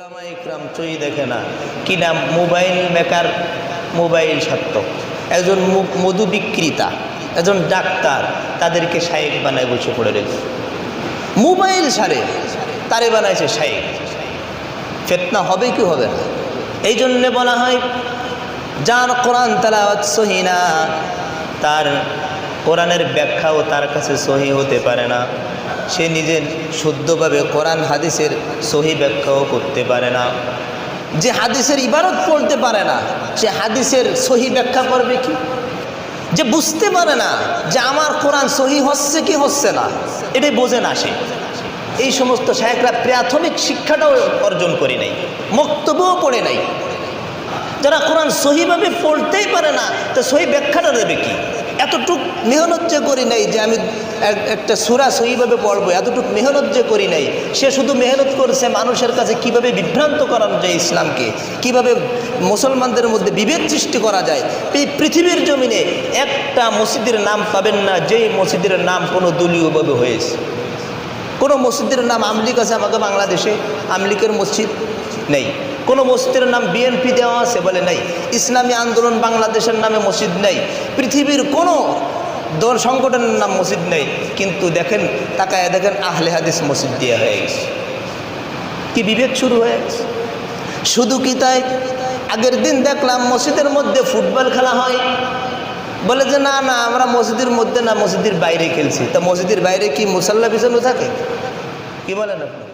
ওলামা ইকরাম চই দেখে না। কি নাম? মোবাইল মেকার, মোবাইল সত্য একজন মধু বিক্রেতা, একজন ডাক্তার, তাদেরকে শায়েক বানায় বসে পড়ে রেখে। মোবাইল সারে, তারে বানাইছে শায়েক। ফেতনা হবে কি হবে না? এই জন্যে বলা হয়, যার কোরআন তালাওয়াত সহিনা তার কোরআনের ব্যাখ্যাও তার কাছে সহি হতে পারে না। সে নিজের শুদ্ধভাবে কোরআন, হাদিসের সহি ব্যাখ্যাও করতে পারে না। যে হাদিসের ইবারত পড়তে পারে না, সে হাদিসের সহি ব্যাখ্যা করবে কি? যে বুঝতে পারে না যে আমার কোরআন সহি হচ্ছে কি হচ্ছে না, এটাই বোঝে না সে। এই সমস্ত শায়করা প্রাথমিক শিক্ষাটাও অর্জন করে নাই, মক্তব্যও পড়ে নাই। যারা কোরআন সহিভাবে পড়তেই পারে না, তো সহি ব্যাখ্যাটা দেবে কি? এতটুক মেহনত যে করি নাই যে আমি একটা সুরা সহিভাবে পড়ব, এতটুক মেহনত যে করি নাই। সে শুধু মেহনত করছে মানুষের কাছে কীভাবে বিভ্রান্ত করানো যায় ইসলামকে, কীভাবে মুসলমানদের মধ্যে বিভেদ সৃষ্টি করা যায়। এই পৃথিবীর জমিনে একটা মসজিদের নাম পাবেন না, যেই মসজিদের নাম কোনো দলীয়ভাবে হয়েছে। কোনো মসজিদের নাম আমলিক আছে আমাকে বাংলাদেশে, আমলিকের মসজিদ নেই। কোনো মসজিদের নাম বিএনপি দেওয়া আছে বলে নাই। ইসলামী আন্দোলন বাংলাদেশের নামে মসজিদ নেই। পৃথিবীর কোনো দল সংগঠনের নাম মসজিদ নেই। কিন্তু দেখেন, তাকায় দেখেন, আহলে হাদিস মসজিদ দেওয়া হয়ে গেছে। কি বিভেদ শুরু হয়ে গেছে? শুধু কি তাই? আগের দিন দেখলাম মসজিদের মধ্যে ফুটবল খেলা হয়। বলে যে, না না, আমরা মসজিদের মধ্যে না, মসজিদের বাইরে খেলছি। তা মসজিদের বাইরে কি মুসাল্লা বিছানো থাকে? কি বলেন আপনি?